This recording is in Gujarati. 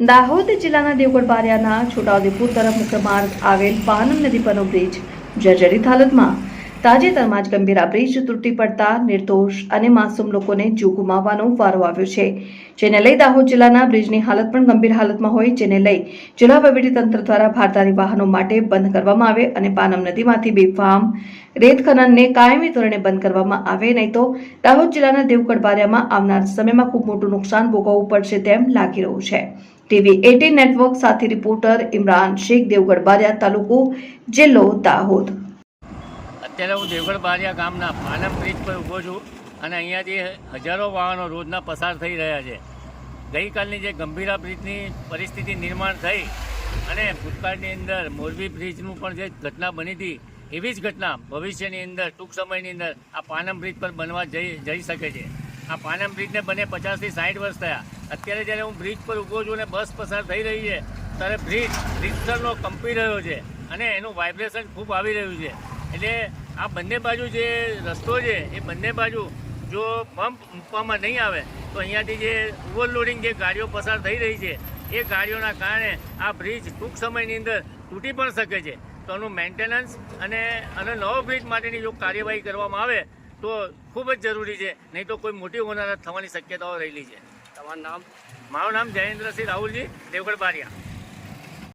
દાહોદ જિલ્લાના દેવગઢ બારિયાના છોટાઉદેપુર તરફ મુખ્ય માર્ગ આવેલ પાનમ નદી પરનો બ્રિજ જર્જરિત હાલતમાં તાજેતરમાં જ ગંભીર બ્રિજ તૂટી પડતા નિર્દોષ અને માસૂમ લોકોને જીવ ગુમાવવાનો વારો આવ્યો છે, જેને લઈ દાહોદ જિલ્લાના બ્રિજની હાલત પણ ગંભીર હાલતમાં હોય, જેને લઈ જિલ્લા તંત્ર દ્વારા ભારદારી વાહનો માટે બંધ કરવામાં આવે અને પાનમ નદીમાંથી બેફામ રેત ખનનને કાયમી ધોરણે બંધ કરવામાં આવે, નહીં તો દાહોદ જિલ્લાના દેવગઢ બારિયામાં આવનાર સમયમાં ખૂબ મોટું નુકસાન ભોગવવું પડશે તેમ લાગી રહ્યું છે. ટીવી એટીન નેટવર્ક સાથે રિપોર્ટર ઇમરાન શેખ, દેવગઢ બારિયા તાલુકો, જિલ્લો દાહોદ. અત્યારે હું દેવગઢ બારિયા ગામના પાનમ બ્રિજ પર ઊભો છું અને અહીંયાથી હજારો વાહનો રોજના પસાર થઈ રહ્યા છે. ગઈકાલની જે ગંભીરા બ્રિજની પરિસ્થિતિ નિર્માણ થઈ અને ભૂતકાળની અંદર મોરબી બ્રિજનું પણ જે ઘટના બની હતી, એવી જ ઘટના ભવિષ્યની અંદર, ટૂંક સમયની અંદર આ પાનમ બ્રિજ પર બનવા જઈ જઈ શકે છે. આ પાનમ બ્રિજને બને પચાસથી સાઠ વર્ષ થયા. અત્યારે જ્યારે હું બ્રિજ પર ઊભો છું અને બસ પસાર થઈ રહી છે, ત્યારે બ્રિજ રિક્ષરનો કંપી રહ્યો છે અને એનું વાઇબ્રેશન ખૂબ આવી રહ્યું છે. એટલે આ બંને બાજુ જે રસ્તો છે એ બંને બાજુ જો પંપ મૂકવામાં નહીં આવે તો અહીંયાથી જે ઓવરલોડિંગ જે ગાડીઓ પસાર થઈ રહી છે એ ગાડીઓના કારણે આ બ્રિજ ટૂંક સમયની અંદર તૂટી પણ શકે છે. તો આનું મેન્ટેનન્સ અને અને નવો બ્રિજ માટેની જો કાર્યવાહી કરવામાં આવે તો ખૂબ જ જરૂરી છે. નહીં તો કોઈ મોટી હોનારત થવાની શક્યતાઓ રહેલી છે. તમારું નામ? મારું નામ જયેન્દ્રસિંહ રાહુલજી દેવગઢ બારિયા.